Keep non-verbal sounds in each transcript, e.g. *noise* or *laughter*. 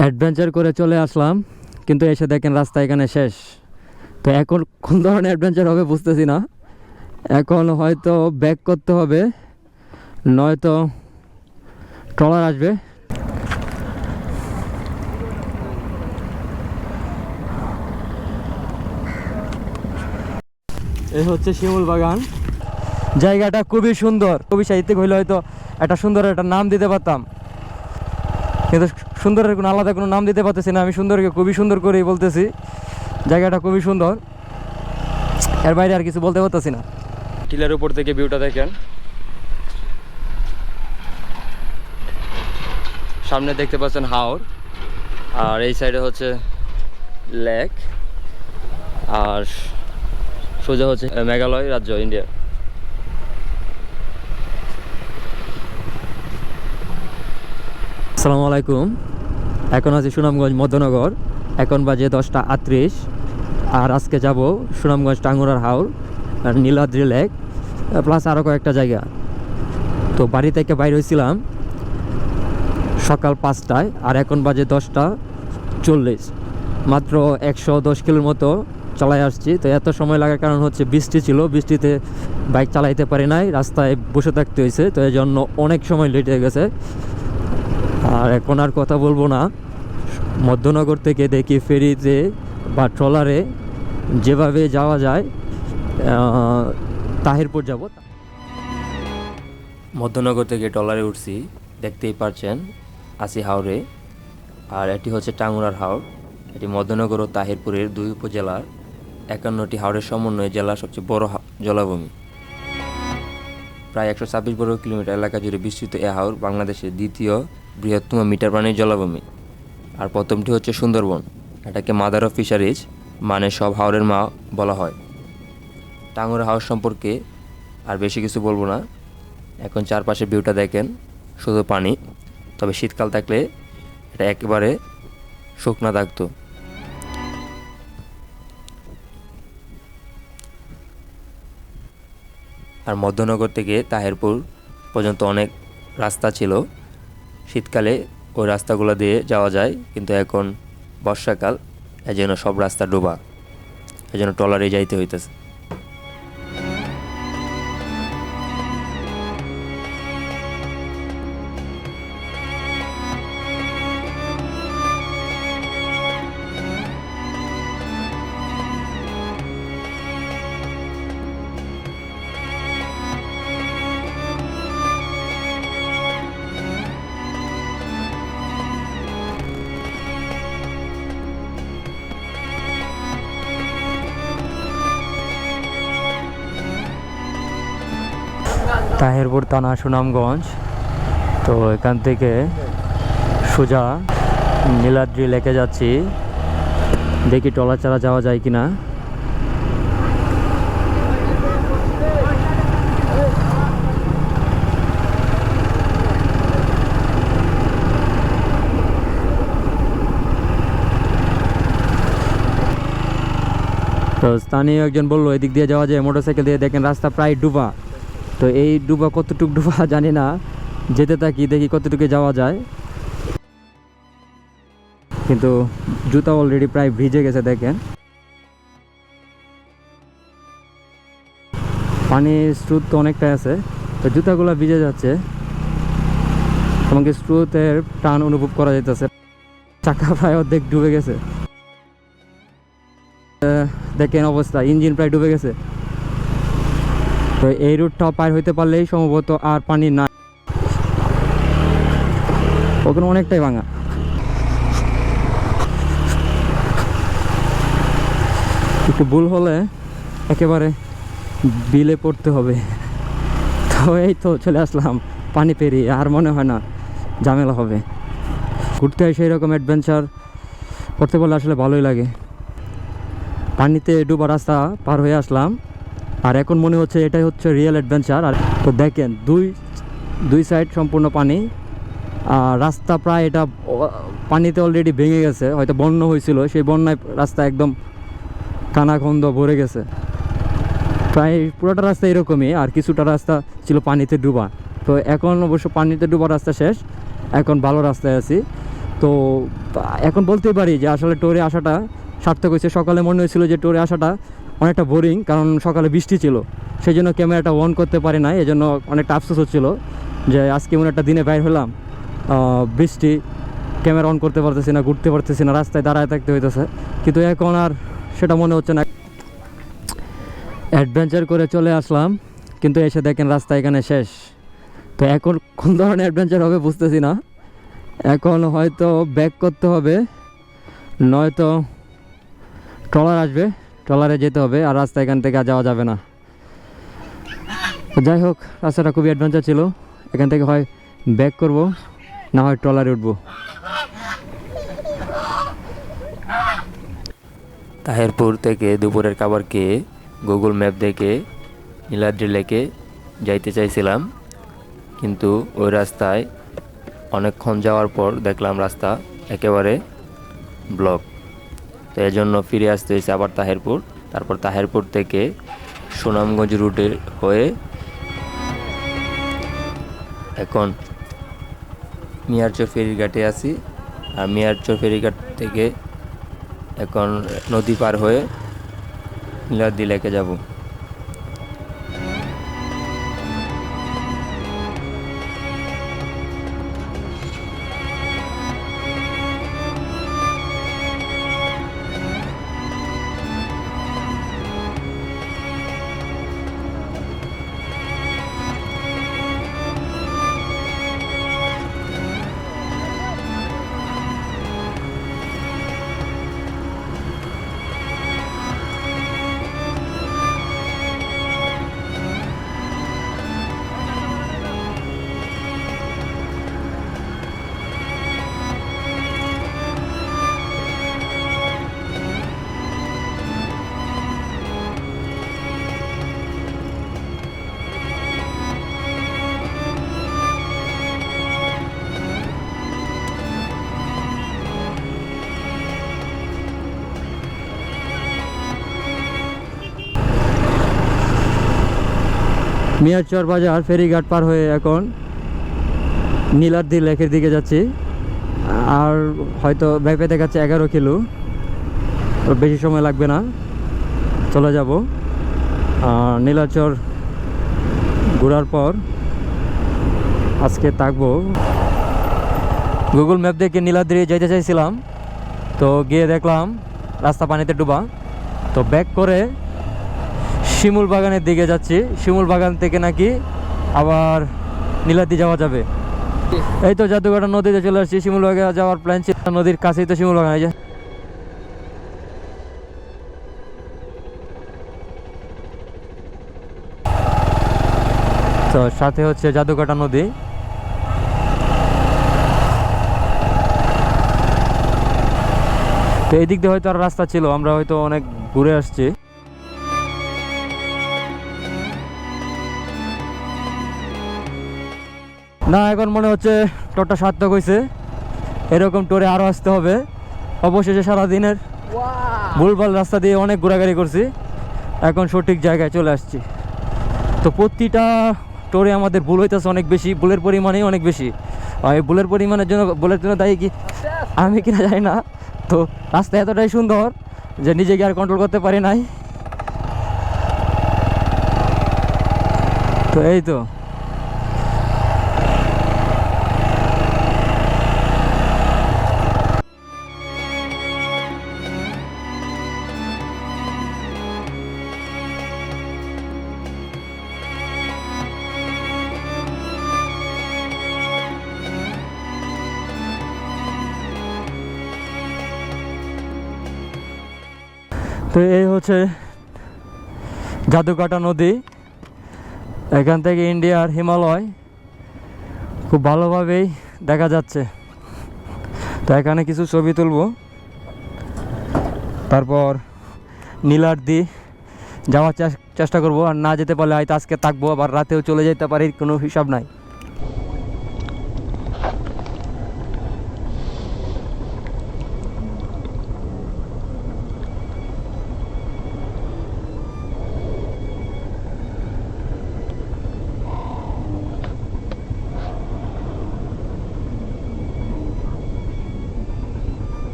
Adventure করে চলে আসলাম, কিন্তু এসে দেখেন রাস্তা এখানে শেষ। তো এখন কোন ধরনের অ্যাডভেঞ্চার হবে বুঝতেছি না। এখন হয়তো ব্যাক করতে হবে, নয়তো ট্রলার আসবে। এই হচ্ছে শিমুল বাগান। জায়গাটা খুবই সুন্দর। কবি সাহিত্যিক হইলে হয়তো একটা সুন্দর একটা নাম দিতে পারতাম। কিন্তু সুন্দরের কোনো আলাদা কোনো নাম দিতে পারতেছি না। আমি সুন্দরকে খুবই সুন্দর করেই বলতেছি। জায়গাটা খুবই সুন্দর। এর বাইরে আর কিছু বলতে পারতেছি না। টিলার উপর থেকে ভিউটা দেখেন। সামনে দেখতে পাচ্ছেন হাওর। আর এই সাইডে হচ্ছে লেক আর সোজা হচ্ছে মেঘালয় রাজ্য ইন্ডিয়া আসসালামু আলাইকুম। এখন আছি সুনামগঞ্জ মধ্যনগর। এখন বাজে দশটা আটত্রিশ। আর আজকে যাব সুনামগঞ্জ টাঙ্গুরার হাওর, আর নীলাদ্রি লেক প্লাস আরও কয়েকটা জায়গা। তো বাড়ি থেকে বাইর হয়েছিলাম সকাল পাঁচটায়, আর এখন বাজে দশটা চল্লিশ। মাত্র একশো দশ কিলোর মতো চালাই আসছি। তো এত সময় লাগার কারণ হচ্ছে বৃষ্টি ছিল। বৃষ্টিতে বাইক চালাইতে পারি নাই, রাস্তায় বসে থাকতে হয়েছে। তো এই জন্য অনেক সময় লেট হয়ে গেছে। আর এখন আর কথা বলব না। মধ্যনগর থেকে দেখি ফেরিতে বা ট্রলারে যেভাবে যাওয়া যায় তাহিরপুর যাব। মধ্যনগর থেকে ট্রলারে উঠছি, দেখতেই পারছেন আসি হাওড়ে আর এটি হচ্ছে টাঙ্গুরার হাওড় এটি মধ্যনগর ও তাহিরপুরের দুই উপজেলার একান্নটি হাওড়ের সমন্বয়ে জেলার সবচেয়ে বড় জলাভূমি। প্রায় একশো ছাব্বিশ বর্গ কিলোমিটার এলাকা জুড়ে বিস্তৃত এ হাওর বাংলাদেশের দ্বিতীয় বৃহত্তম মিটার প্রাণীর জলাভূমি। আর প্রথমটি হচ্ছে সুন্দরবন। এটাকে মাদার অফ ফিশারিজ মানে সব হাওরের মা বলা হয়। টাঙ্গুর হাওর সম্পর্কে আর বেশি কিছু বলব না। এখন চারপাশে ভিউটা দেখেন, শুধু পানি। তবে শীতকাল থাকলে এটা একেবারে শুকনা থাকতো আর মধ্যনগর থেকে তাহেরপুর পর্যন্ত অনেক রাস্তা ছিল। শীতকালে ওই রাস্তাগুলো দিয়ে যাওয়া যায়, কিন্তু এখন বর্ষাকাল, এজন্য সব রাস্তা ডোবা, এজন্য ট্রলারে যাইতে হইতেছে। তাহেরপুর থানা সুনামগঞ্জ। তো এখান থেকে সোজা নীলাদ্রি লেকে যাচ্ছি। দেখি টলা চালা যাওয়া যায় কিনা। তো স্থানীয় একজন বলল, এদিক দিয়ে যাওয়া যায়, মোটরসাইকেল দিয়ে দেখেন রাস্তা প্রায় ডুবা। তো এই ডুবা কতটুক ডুবা *laughs* জানি না। যেতে থাকি, দেখি কতটুকু যাওয়া যায়। কিন্তু জুতা অলরেডি প্রায় ভিজে গেছে, দেখেন। পানির স্রোত তো অনেকটাই আছে, তো জুতাগুলো ভিজে যাচ্ছে। আমাকে স্রোতের টান অনুভব করা যাইতেছে। চাকা *laughs* প্রায় অর্ধেক ডুবে গেছে। দেখেন অবস্থা, ইঞ্জিন প্রায় ডুবে গেছে। তো এই রুটটা পার হইতে পারলেই সম্ভবত আর পানি না ওখানে অনেকটাই ভাঙা। একটু ভুল হলে একেবারে বিলে পড়তে হবে। তো এই তো চলে আসলাম, পানি পেরিয়ে, আর মনে হয় না ঝামেলা হবে। ঘুরতে এসে এরকম অ্যাডভেঞ্চার করতে পারলে আসলে ভালোই লাগে। পানিতে ডুবা রাস্তা পার হয়ে আসলাম। আর এখন মনে হচ্ছে এটাই হচ্ছে রিয়েল অ্যাডভেঞ্চার আর তো দেখেন, দুই দুই সাইড সম্পূর্ণ পানি। আর রাস্তা প্রায় এটা পানিতে অলরেডি ভেঙে গেছে। হয়তো বন্যা হয়েছিল। সেই বন্যায় রাস্তা একদম কানাখন্দ ভরে গেছে। প্রায় পুরোটা রাস্তা এরকমই। আর কিছুটা রাস্তা ছিল পানিতে ডুবা। তো এখন অবশ্য পানিতে ডুবা রাস্তা শেষ। এখন ভালো রাস্তায় আছি। তো এখন বলতেই পারি যে আসলে টোরে আসাটা সার্থক হয়েছে। সকালে মনে হয়েছিল যে টোরে আসাটা অনেকটা বোরিং কারণ সকালে বৃষ্টি ছিল। সেই জন্য ক্যামেরাটা অন করতে পারি নাই এই জন্য অনেকটা আফসোস হচ্ছিল যে আজকে এমন একটা দিনে বাইর হলাম। বৃষ্টি ক্যামেরা অন করতে পারতেছি না, ঘুরতে পারতেছি না, রাস্তায় দাঁড়ায় থাকতে হইতেছে। কিন্তু এখন আর সেটা মনে হচ্ছে না। অ্যাডভেঞ্চার করে চলে আসলাম, কিন্তু এসে দেখেন রাস্তা এখানে শেষ। তো এখন কোন ধরনের অ্যাডভেঞ্চার হবে বুঝতেছি না। এখন হয়তো ব্যাক করতে হবে, নয়তো ট্রলার আসবে। ট্রলারে যেতে হবে আর রাস্তা এখান থেকে যাওয়া যাবে না। যাই হোক, রাস্তাটা খুবই অ্যাডভেঞ্চার ছিল। এখান থেকে হয় ব্যাক করব, না হয় ট্রলারে উঠবো। তাহেরপুর থেকে দুপুরের খাবার খেয়ে গুগল ম্যাপ দেখে নীলাদ্রি লেকে যাইতে চাইছিলাম, কিন্তু ওই রাস্তায় অনেকক্ষণ যাওয়ার পর দেখলাম রাস্তা একেবারে ব্লক এই জন্য ফিরে আসতে হয়েছে আবার তাহেরপুর। তারপর তাহেরপুর থেকে সুনামগঞ্জ রুটে হয়ে এখন মিয়ারচর ফেরিঘাটে আসি আর মিয়ারচর ফেরিঘাট থেকে এখন নদী পার হয়ে নীলাদ্রি লেকে যাব। মিয়ারচর বাজার ফেরিঘাট পার হয়ে এখন নীলাদ্রি লেকের দিকে যাচ্ছি। আর হয়তো ব্যাপে দেখাচ্ছে এগারো কিলো। বেশি সময় লাগবে না। চলে যাব। আর নীলাচর ঘোরার পর আজকে থাকব। গুগল ম্যাপ দেখে নীলাদ্রি যেতে চাইছিলাম। তো গিয়ে দেখলাম রাস্তা পানিতে ডুবা। তো ব্যাক করে শিমুল বাগানের দিকে যাচ্ছি। শিমুল বাগান থেকে নাকি আবার নীলাদ্রি যাওয়া যাবে। এই তো জাদুঘাটা নদীতে চলে আসছি। শিমুল বাগান যাওয়ার প্ল্যান ছিল নদীর কাছেই তো শিমুল বাগান, এই যে। তো সাথে হচ্ছে জাদুকাটা নদী। তো এই দিক দিয়ে হয়তো আর রাস্তা ছিল, আমরা হয়তো অনেক ঘুরে আসছি। না এখন মনে হচ্ছে টোরটা সার্থক হয়েছে এরকম টোরে আরও আসতে হবে। অবশেষে সারাদিনের ভুলভাল রাস্তা দিয়ে অনেক ঘোরাঘুরি করছি। এখন সঠিক জায়গায় চলে আসছি। তো প্রতিটা টোরে আমাদের ভুল হইতেছে অনেক বেশি ভুলের পরিমাণই অনেক বেশি। আর এই ভুলের পরিমাণের জন্য ভুলের জন্য দায়ী কি? আমি কিনা যাই না। তো রাস্তা এতটাই সুন্দর যে নিজেকে আর কন্ট্রোল করতে পারি নাই। তো এই তো। তো এই হচ্ছে জাদুকাটা নদী। এখান থেকে ইন্ডিয়ার হিমালয় খুব ভালোভাবেই দেখা যাচ্ছে। তো এখানে কিছু ছবি তুলবো। তারপর নীলাদ্রি যাওয়ার চেষ্টা করব আর না যেতে পারলে হয়তো আজকে থাকব, আবার রাতেও চলে যেতে পারি, কোনো হিসাব নাই।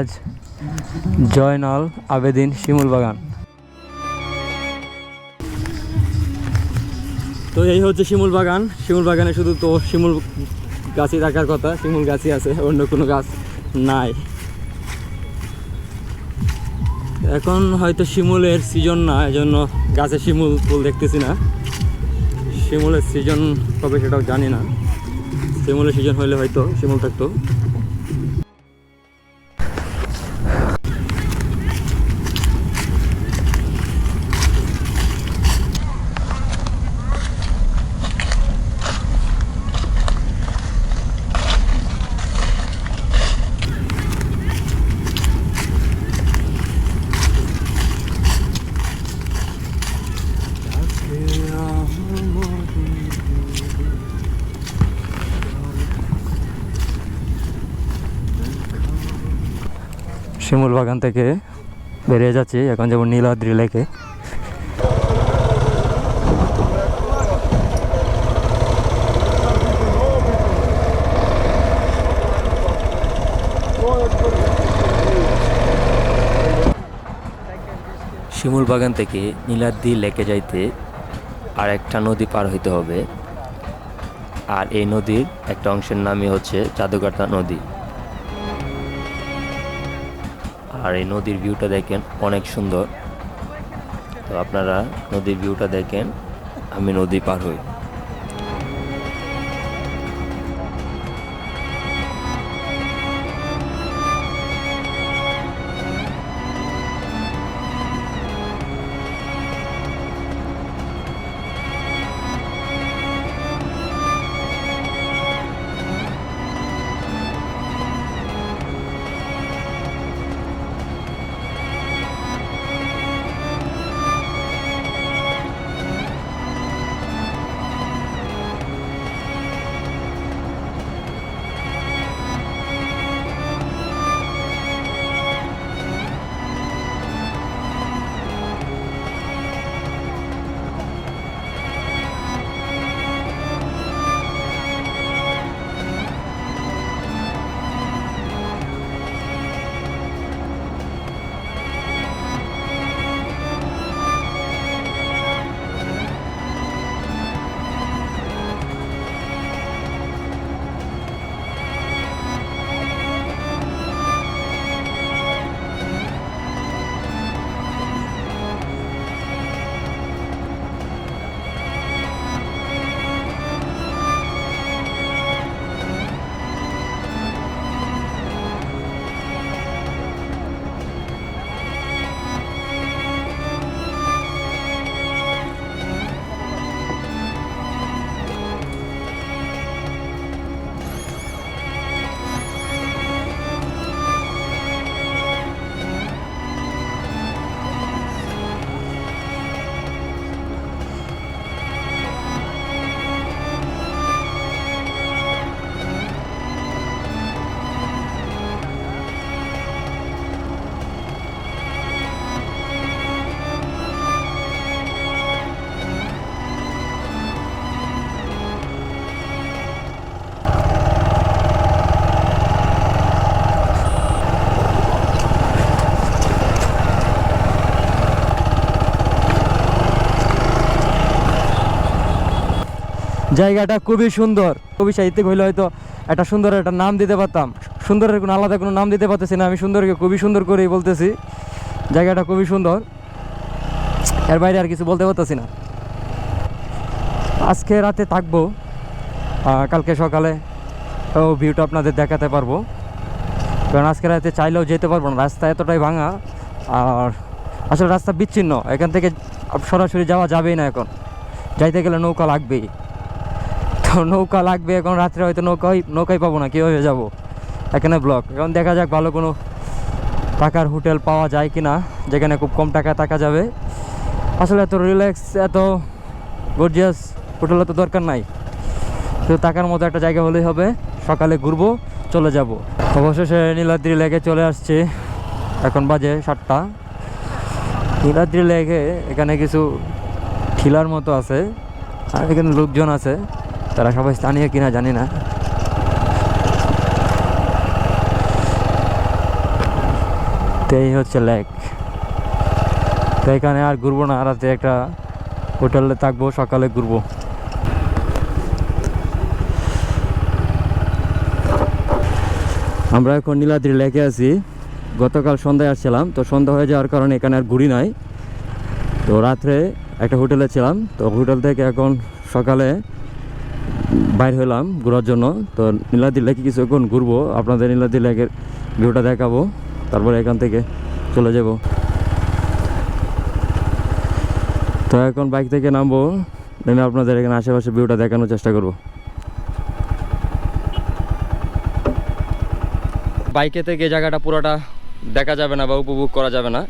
আলহাজ জয়নাল আবেদিন শিমুল বাগান। তো এই হচ্ছে শিমুল বাগান। শিমুল বাগানে শুধু তো শিমুল গাছই থাকার কথা, শিমুল গাছই আছে, অন্য কোনো গাছ নাই। এখন হয়তো শিমুলের সিজন না এই জন্য গাছে শিমুল ফুল দেখতেছি না। শিমুলের সিজন কবে সেটাও জানি না। শিমুলের সিজন হলে হয়তো শিমুল থাকতো। শিমুল বাগান থেকে বেরিয়ে যাচ্ছি। এখন যেমন নীলাদ্রি লেকে। শিমুল বাগান থেকে নীলাদ্রি লেকে যাইতে আর একটা নদী পার হইতে হবে। আর এই নদীর একটা অংশের নামই হচ্ছে জাদুকাটা নদী। আর এই নদীর ভিউটা দেখেন অনেক সুন্দর। তো আপনারা নদীর ভিউটা দেখেন, আমি নদী পার হই। জায়গাটা খুবই সুন্দর। কবি সাহিত্যিক হইলে হয়তো একটা সুন্দর একটা নাম দিতে পারতাম। সুন্দরের কোনো আলাদা কোনো নাম দিতে পারতেছি না, আমি সুন্দরকে খুবই সুন্দর করেই বলতেছি। জায়গাটা খুবই সুন্দর। এর বাইরে আর কিছু বলতে পারতেছি না। আজকে রাতে থাকব কালকে সকালে। ও ভিউটা আপনাদের দেখাতে পারব। কারণ আজকে রাতে চাইলেও যেতে পারব না, রাস্তা এতটাই ভাঙা। আর আসলে রাস্তা বিচ্ছিন্ন, এখান থেকে সরাসরি যাওয়া যাবেই না এখন। যাইতে গেলে নৌকা লাগবেই। তো নৌকা লাগবে, এখন রাত্রে হয়তো নৌকাই নৌকাই পাবো না, কীভাবে যাব? এখানে ব্লক এখন দেখা যাক ভালো কোনো টাকার হোটেল পাওয়া যায় কি না যেখানে খুব কম টাকা থাকা যাবে। আসলে এত রিল্যাক্স এত গর্জিয়াস হোটেলের তো দরকার নাই। তো টাকার মতো একটা জায়গা হলেই হবে। সকালে ঘুরবো, চলে যাব। অবশেষে নীলাদ্রি লেকে চলে আসছে। এখন বাজে সাতটা। নীলাদ্রি লেকে এখানে কিছু ঠিলার মতো আছে, আর এখানে লোকজন আছে। তারা সবাই স্থানীয় কিনা জানি না। তো এই হচ্ছে লেক। তো এখানে আর ঘুরবো না, রাতে একটা হোটেলে থাকব, সকালে ঘুরবো। আমরা এখন নীলাদ্রি লেকে আছি। গতকাল সন্ধ্যায় আসছিলাম, তো সন্ধ্যা হয়ে যাওয়ার কারণে এখানে আর ঘুরি নাই। তো রাত্রে একটা হোটেলে ছিলাম, তো হোটেল থেকে এখন সকালে বাইর হলাম ঘোরার জন্য। তো নীলাদ্রি লেকে কিছুক্ষণ ঘুরবো। আপনাদের নীলাদ্রি লেকের ভিউটা দেখাবো। তারপরে এখান থেকে চলে যাব। তো এখন বাইক থেকে নামবো। নেমে আপনাদের এখানে আশেপাশে ভিউটা দেখানোর চেষ্টা করব। বাইকে থেকে জায়গাটা পুরোটা দেখা যাবে না বা উপভোগ করা যাবে না।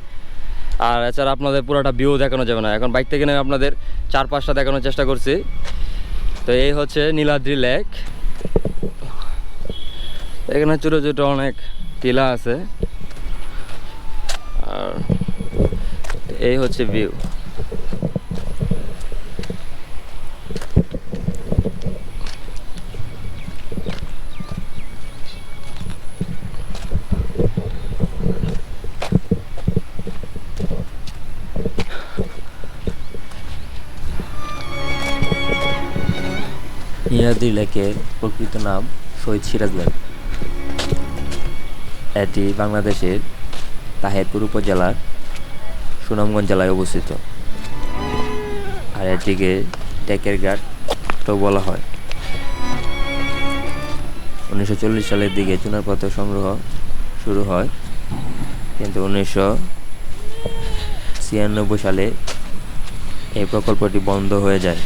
আর এছাড়া আপনাদের পুরোটা ভিউ দেখানো যাবে না। এখন বাইক থেকে নেমে আপনাদের চারপাশটা দেখানোর চেষ্টা করছি। তো এই হচ্ছে নীলাদ্রি লেক। এখানে ছোটো ছোটো অনেক টিলা আছে। আর এই হচ্ছে ভিউ। নীলাদ্রি লেকের প্রকৃত নাম শহীদ সিরাজ লেক। এটি বাংলাদেশের তাহেরপুর উপজেলার সুনামগঞ্জ জেলায় অবস্থিত। আর এটিকে টেকের ঘাটও বলা হয়। উনিশশো চল্লিশ সালের দিকে চুনারপত্র সংগ্রহ শুরু হয়, কিন্তু উনিশশো ছিয়ানব্বই সালে এই প্রকল্পটি বন্ধ হয়ে যায়।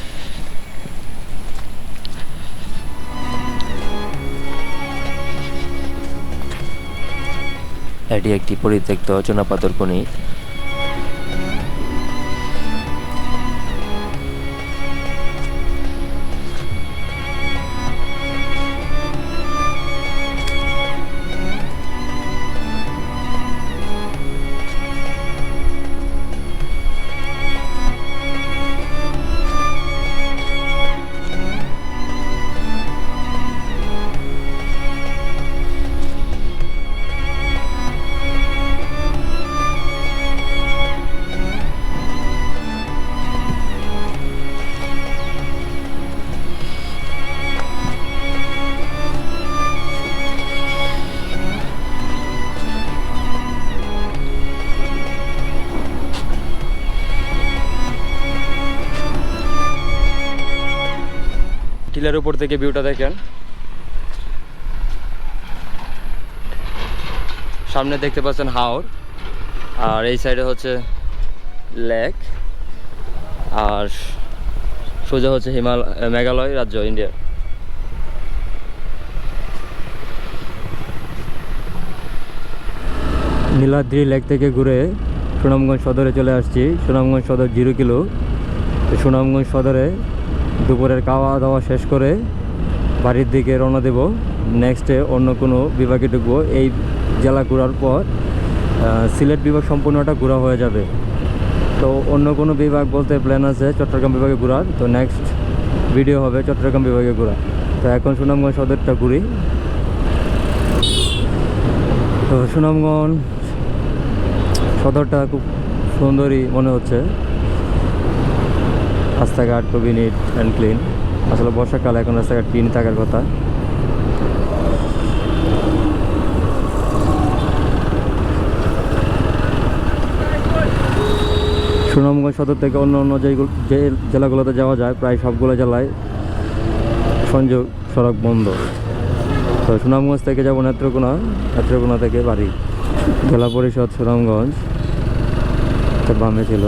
এটি একটি পরিত্যক্ত চুনাপাথর খনি। টিলার উপর থেকে ভিউটা দেখেন। সামনে দেখতে পাচ্ছেন হাওর, আর এই সাইডে হচ্ছে লেক আর সোজা হচ্ছে হিমাল, মেঘালয় রাজ্য ইন্ডিয়ার নীলাদ্রি লেক থেকে ঘুরে সুনামগঞ্জ সদরে চলে আসছি। সুনামগঞ্জ সদর জিরো কিলো। সুনামগঞ্জ সদরে দুপুরের খাওয়া দাওয়া শেষ করে বাড়ির দিকে রওনা দেব। নেক্সটে অন্য কোনো বিভাগে ঢুকবো। এই জেলা ঘোরার পর সিলেট বিভাগ সম্পূর্ণটা ঘোরা হয়ে যাবে। তো অন্য কোনো বিভাগ বলতে প্ল্যান আছে চট্টগ্রাম বিভাগে ঘোরার। তো নেক্সট ভিডিও হবে চট্টগ্রাম বিভাগে ঘোরা। তো এখন সুনামগঞ্জ সদরটা ঘুরি। তো সুনামগঞ্জ সদরটা খুব সুন্দরই মনে হচ্ছে। রাস্তাঘাট খুবই নিট অ্যান্ড ক্লিন আসলে বর্ষাকালে এখন রাস্তাঘাট ক্লিন থাকার কথা। সুনামগঞ্জ সদর থেকে অন্য অন্য যেগুলো যে জেলাগুলোতে যাওয়া যায়, প্রায় সবগুলো জেলায় সংযোগ সড়ক বন্ধ। তো সুনামগঞ্জ থেকে যাব নেত্রকোনা নেত্রকোনা থেকে বাড়ি। জেলা পরিষদ সুনামগঞ্জ বামে ছিল।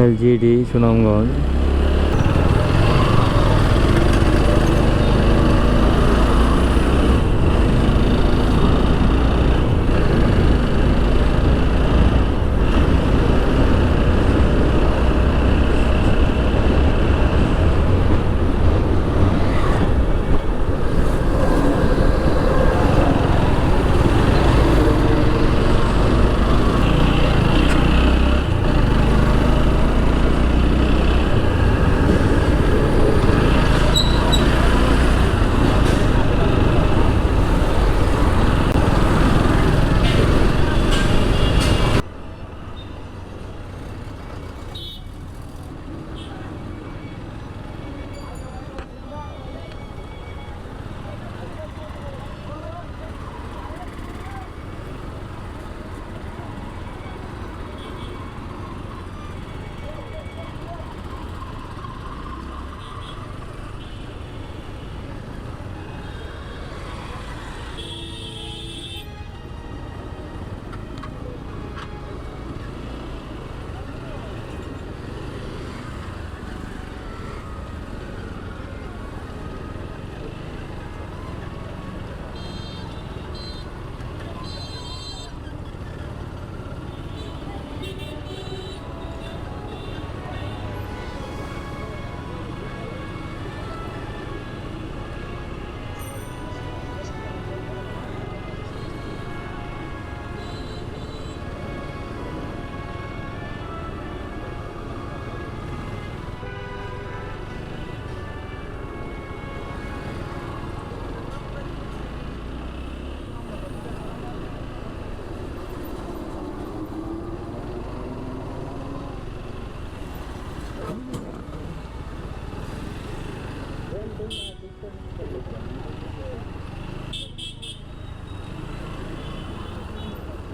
এলজিডি সুনামগঞ্জ